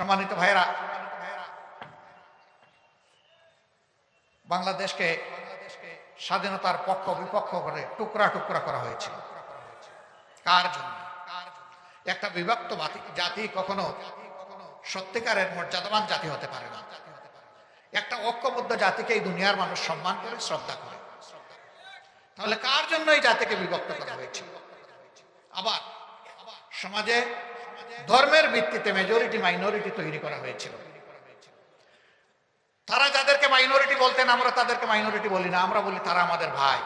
সম্মানিত ভাইরা বাংলাদেশকে স্বাধীনতার পক্ষ বিপক্ষ করে টুকরা টুকরা করা হয়েছিল। কার জন্য? একটা বিভক্ত জাতি কখনো সত্যিকারের মর্যাদাবান জাতি হতে পারে না। একটা ঐক্যবদ্ধ জাতিকে এই দুনিয়ার মানুষ সম্মান করে, শ্রদ্ধা করে। তাহলে কার জন্য এই জাতিকে বিভক্ত করা হয়েছিল? আবার সমাজে ধর্মের ভিত্তিতে মেজরিটি মাইনরিটি তৈরি করা হয়েছিল। তারা যাদেরকে মাইনরিটি বলতেন, আমরা তাদেরকে মাইনরিটি বলি না, আমরা বলি তারা আমাদের ভাই।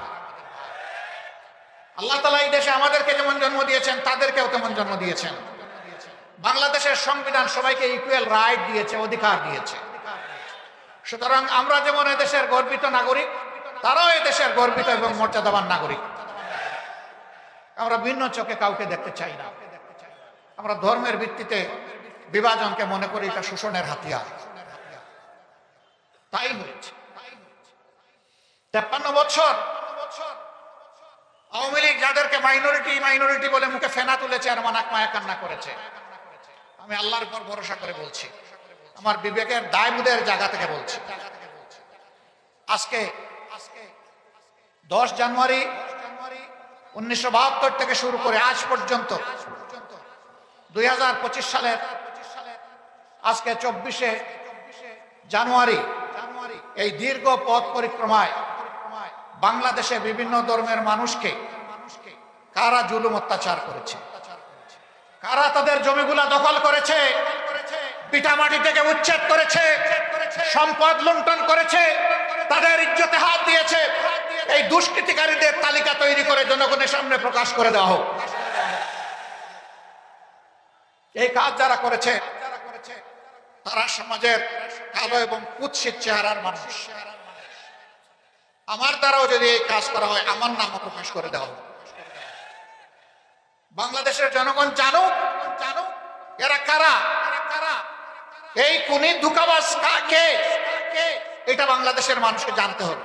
আল্লাহ তালা এই দেশে আমাদেরকে যেমন জন্ম দিয়েছেন, তাদেরকেও তেমন জন্ম দিয়েছেন। বাংলাদেশের সংবিধান সবাইকে ইকুয়াল রাইট দিয়েছে, অধিকার দিয়েছে। সুতরাং আমরা যেমন এদেশের গর্বিত নাগরিক, তারাও এদেশের গর্বিত এবং মর্যাদাবান নাগরিক। আমরা ভিন্ন চোখে কাউকে দেখতে চাই না। আমরা ধর্মের ভিত্তিতে বিভাজনকে মনে করি, এটা শোষণের হাতিয়ার। তাই হয়েছে। তেপ্পান্ন বছর আওয়ামী লীগ যাদেরকে মাইনরিটি মাইনরিটি বলে মুখে ফেনা তুলেছে আর মানাক মায়া কান্না করেছে, আমি আল্লাহর উপর ভরসা করে বলছি, আমার বিবেকের দায়মুদের জায়গা থেকে বলছি। আজকে দশ জানুয়ারি উনিশশো বাহাত্তর থেকে শুরু করে আজ পর্যন্ত দুই সালের আজকে চব্বিশে জানুয়ারি, এই দীর্ঘ পথ পরিক্রমায় বাংলাদেশে বিভিন্ন ধর্মের মানুষকে কারা জুলুম অত্যাচার করেছে? কারা তাদের জমিগুলা দখল করেছে? পিঠামাটি থেকে উচ্ছেদ করেছে? সম্পদ লুণ্ঠন করেছে? তাদের ইজ্জতে হাত দিয়েছে? এই দুষ্কৃতিকারীদের তালিকা তৈরি করে জনগণের সামনে প্রকাশ করে দেওয়া হোক। এই কাজ যারা করেছে, তারা সমাজের কালো এবং কুৎসিত চেহারার মানুষ। আমার দ্বারাও যদি এই কাজ করা হয়, আমার নামও প্রকাশ করে দেওয়া হোক বাংলাদেশের জনগণ জানুক জানুক এরা কারা? কারা এই কুনি ধুকাবাস কে এটা বাংলাদেশের মানুষকে জানতে হবে।